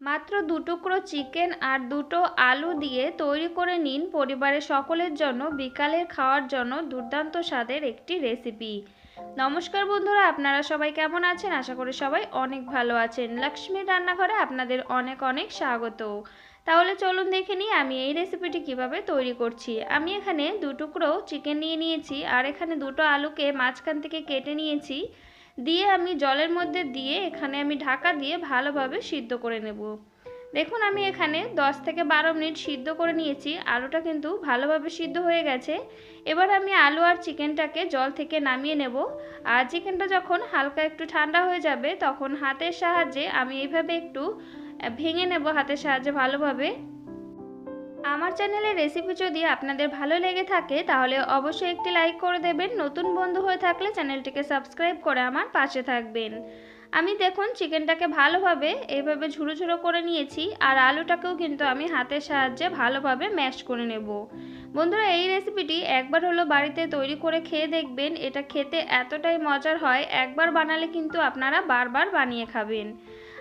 মাত্র দু টুকরো চিকেন আর দুটো আলু দিয়ে তৈরি করে নিন পরিবারের সকলের জন্য বিকালের খাওয়ার জন্য দুর্দান্ত স্বাদের একটি রেসিপি। নমস্কার বন্ধুরা, আপনারা সবাই কেমন আছেন? আশা করি সবাই অনেক ভালো আছেন। লক্ষ্মীর রান্নাঘরে আপনাদের অনেক অনেক স্বাগত। তাহলে চলুন দেখে নিই আমি এই রেসিপিটি কীভাবে তৈরি করছি। আমি এখানে দু টুকরো চিকেন নিয়ে নিয়েছি আর এখানে দুটো আলুকে মাঝখান থেকে কেটে নিয়েছি। দিয়ে আমি জলের মধ্যে দিয়ে এখানে আমি ঢাকা দিয়ে ভালোভাবে সিদ্ধ করে নেব। দেখুন, আমি এখানে 10 থেকে বারো মিনিট সিদ্ধ করে নিয়েছি। আলুটা কিন্তু ভালোভাবে সিদ্ধ হয়ে গেছে। এবার আমি আলু আর চিকেনটাকে জল থেকে নামিয়ে নেব। আর চিকেনটা যখন হালকা একটু ঠান্ডা হয়ে যাবে, তখন হাতের সাহায্যে আমি এইভাবে একটু ভেঙে নেব হাতের সাহায্যে ভালোভাবে। আমার চ্যানেলের রেসিপি যদি আপনাদের ভালো লেগে থাকে, তাহলে অবশ্যই একটি লাইক করে দেবেন। নতুন বন্ধু হয়ে থাকলে চ্যানেলটিকে সাবস্ক্রাইব করে আমার পাশে থাকবেন। আমি দেখুন চিকেনটাকে ভালোভাবে এইভাবে ঝুড়ো ঝুড়ো করে নিয়েছি, আর আলুটাকেও কিন্তু আমি হাতের সাহায্যে ভালোভাবে ম্যাশ করে নেব। বন্ধুরা, এই রেসিপিটি একবার হলো বাড়িতে তৈরি করে খেয়ে দেখবেন। এটা খেতে এতটাই মজার হয়, একবার বানালে কিন্তু আপনারা বারবার বানিয়ে খাবেন।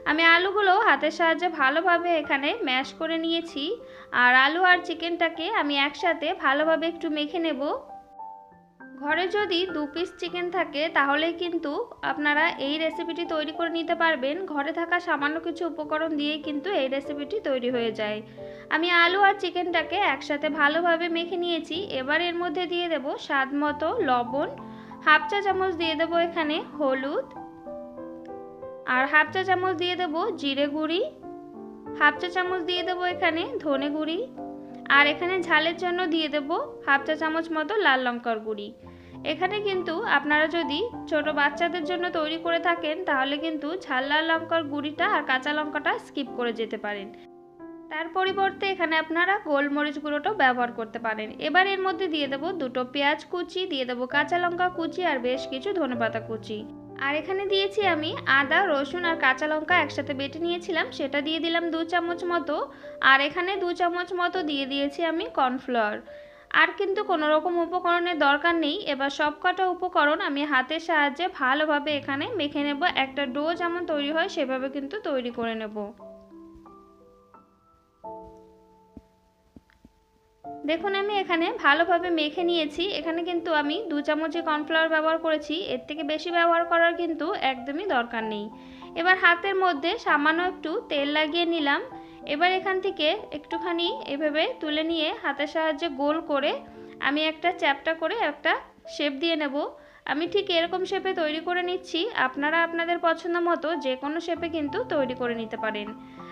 আমি আলুগুলো হাতের সাহায্যে ভালোভাবে এখানে ম্যাশ করে নিয়েছি। আর আলু আর চিকেনটাকে আমি একসাথে ভালোভাবে একটু মেখে নেব। ঘরে যদি দু পিস চিকেন থাকে, তাহলেই কিন্তু আপনারা এই রেসিপিটি তৈরি করে নিতে পারবেন। ঘরে থাকা সামান্য কিছু উপকরণ দিয়েই কিন্তু এই রেসিপিটি তৈরি হয়ে যায়। আমি আলু আর চিকেনটাকে একসাথে ভালোভাবে মেখে নিয়েছি। এবার এর মধ্যে দিয়ে দেব স্বাদ মতো লবণ। হাফ চা চামচ দিয়ে দেবো এখানে হলুদ। আর হাফ চা চামচ দিয়ে দেবো জিরে গুঁড়ি, হাফ চা চামচ দিয়ে দেবো এখানে ধনে গুঁড়ি, আর এখানে ঝালের জন্য দিয়ে দেবো হাফ চা চামচ মতো লাল লঙ্কার গুঁড়ি। এখানে কিন্তু আপনারা যদি ছোট বাচ্চাদের জন্য তৈরি করে থাকেন, তাহলে কিন্তু ঝাল লাল লঙ্কার গুঁড়িটা আর কাঁচা লঙ্কাটা স্কিপ করে যেতে পারেন। তার পরিবর্তে এখানে আপনারা গোলমরিচ গুঁড়োটাও ব্যবহার করতে পারেন। এবার এর মধ্যে দিয়ে দেবো দুটো পেঁয়াজ কুচি, দিয়ে দেবো কাঁচা লঙ্কা কুচি আর বেশ কিছু ধনেপাতা কুচি। আর এখানে দিয়েছি আমি আদা, রসুন আর কাঁচা লঙ্কা একসাথে বেটে নিয়েছিলাম, সেটা দিয়ে দিলাম দু চামচ মতো। আর এখানে দু চামচ মতো দিয়ে দিয়েছি আমি কর্নফ্লাওয়ার। আর কিন্তু কোনো রকম উপকরণের দরকার নেই। এবার সবকটা উপকরণ আমি হাতের সাহায্যে ভালোভাবে এখানে মেখে নেব। একটা ডো যেমন তৈরি হয়, সেভাবে কিন্তু তৈরি করে নেব। দেখুন, আমি এখানে ভালোভাবে মেখে নিয়েছি। এখানে কিন্তু আমি দু চামচে কর্নফ্লাওয়ার ব্যবহার করেছি, এর থেকে বেশি ব্যবহার করার কিন্তু একদমই দরকার নেই। এবার হাতের মধ্যে সামান্য একটু তেল লাগিয়ে নিলাম। এবার এখান থেকে একটুখানি এভাবে তুলে নিয়ে হাতের সাহায্যে গোল করে আমি একটা চ্যাপটা করে একটা শেপ দিয়ে নেব। আমি ঠিক এরকম শেপে তৈরি করে নিচ্ছি। আপনারা আপনাদের পছন্দ মতো যে কোনো শেপে কিন্তু তৈরি করে নিতে পারেন।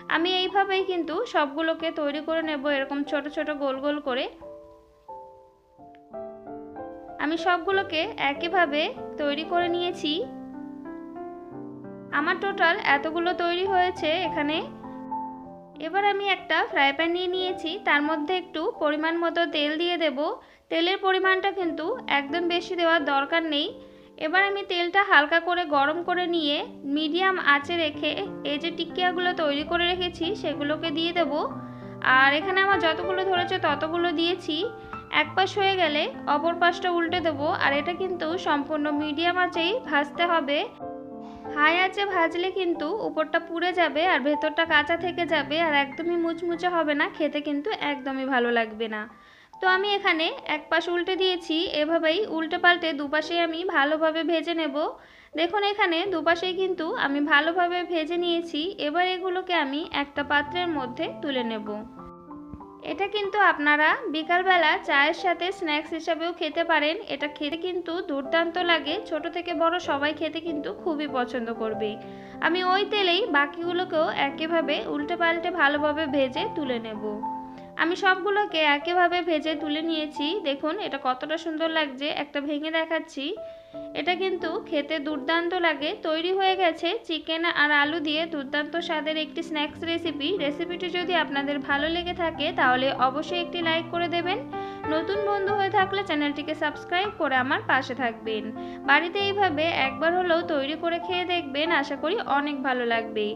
আমি এইভাবেই কিন্তু সবগুলোকে তৈরি করে নেব এরকম ছোট ছোট গোল গোল করে। আমি সবগুলোকে একইভাবে তৈরি করে নিয়েছি। আমার টোটাল এতগুলো তৈরি হয়েছে এখানে। এবার আমি একটা ফ্রাই প্যান নিয়ে নিয়েছি, তার মধ্যে একটু পরিমাণ মতো তেল দিয়ে দেব। তেলের পরিমাণটা কিন্তু একদম বেশি দেওয়ার দরকার নেই। এবার আমি তেলটা হালকা করে গরম করে নিয়ে মিডিয়াম আঁচে রেখে এই যে টিকিয়াগুলো তৈরি করে রেখেছি সেগুলোকে দিয়ে দেব। আর এখানে আমার যতগুলো ধরেছে ততগুলো দিয়েছি। এক পাশ হয়ে গেলে অপর পাশটা উল্টে দেবো আর এটা কিন্তু সম্পূর্ণ মিডিয়াম আঁচেই ভাজতে হবে। হাই আঁচে ভাজলে কিন্তু উপরটা পুড়ে যাবে আর ভেতরটা কাঁচা থেকে যাবে আর একদমই মুচমুচে হবে না, খেতে কিন্তু একদমই ভালো লাগবে না। তো আমি এখানে এক পাশ উল্টে দিয়েছি, এভাবেই উল্টে পাল্টে দুপাশেই আমি ভালোভাবে ভেজে নেব। দেখুন এখানে দুপাশেই কিন্তু আমি ভালোভাবে ভেজে নিয়েছি, এবার এগুলোকে আমি একটা পাত্রের মধ্যে তুলে নেব। এটা কিন্তু আপনারা বিকালবেলা চায়ের সাথে স্ন্যাক্স হিসাবেও খেতে পারেন, এটা খেতে কিন্তু দুর্দান্ত লাগে, ছোট থেকে বড় সবাই খেতে কিন্তু খুবই পছন্দ করবে। আমি ওই তেলেই বাকিগুলোকেও একইভাবে উল্টে পাল্টে ভালোভাবে ভেজে তুলে নেব। আমি সবগুলোকে একেভাবে ভেজে তুলে নিয়েছি। দেখুন, এটা কতটা সুন্দর লাগছে। একটা ভেঙে দেখাচ্ছি। এটা কিন্তু খেতে দুর্দান্ত লাগে। তৈরি হয়ে গেছে চিকেন আর আলু দিয়ে দুর্দান্ত স্বাদের একটি স্ন্যাক্স রেসিপি। রেসিপিটি যদি আপনাদের ভালো লেগে থাকে, তাহলে অবশ্যই একটি লাইক করে দেবেন। নতুন বন্ধু হয়ে থাকলে চ্যানেলটিকে সাবস্ক্রাইব করে আমার পাশে থাকবেন। বাড়িতে এইভাবে একবার হলেও তৈরি করে খেয়ে দেখবেন। আশা করি অনেক ভালো লাগবে।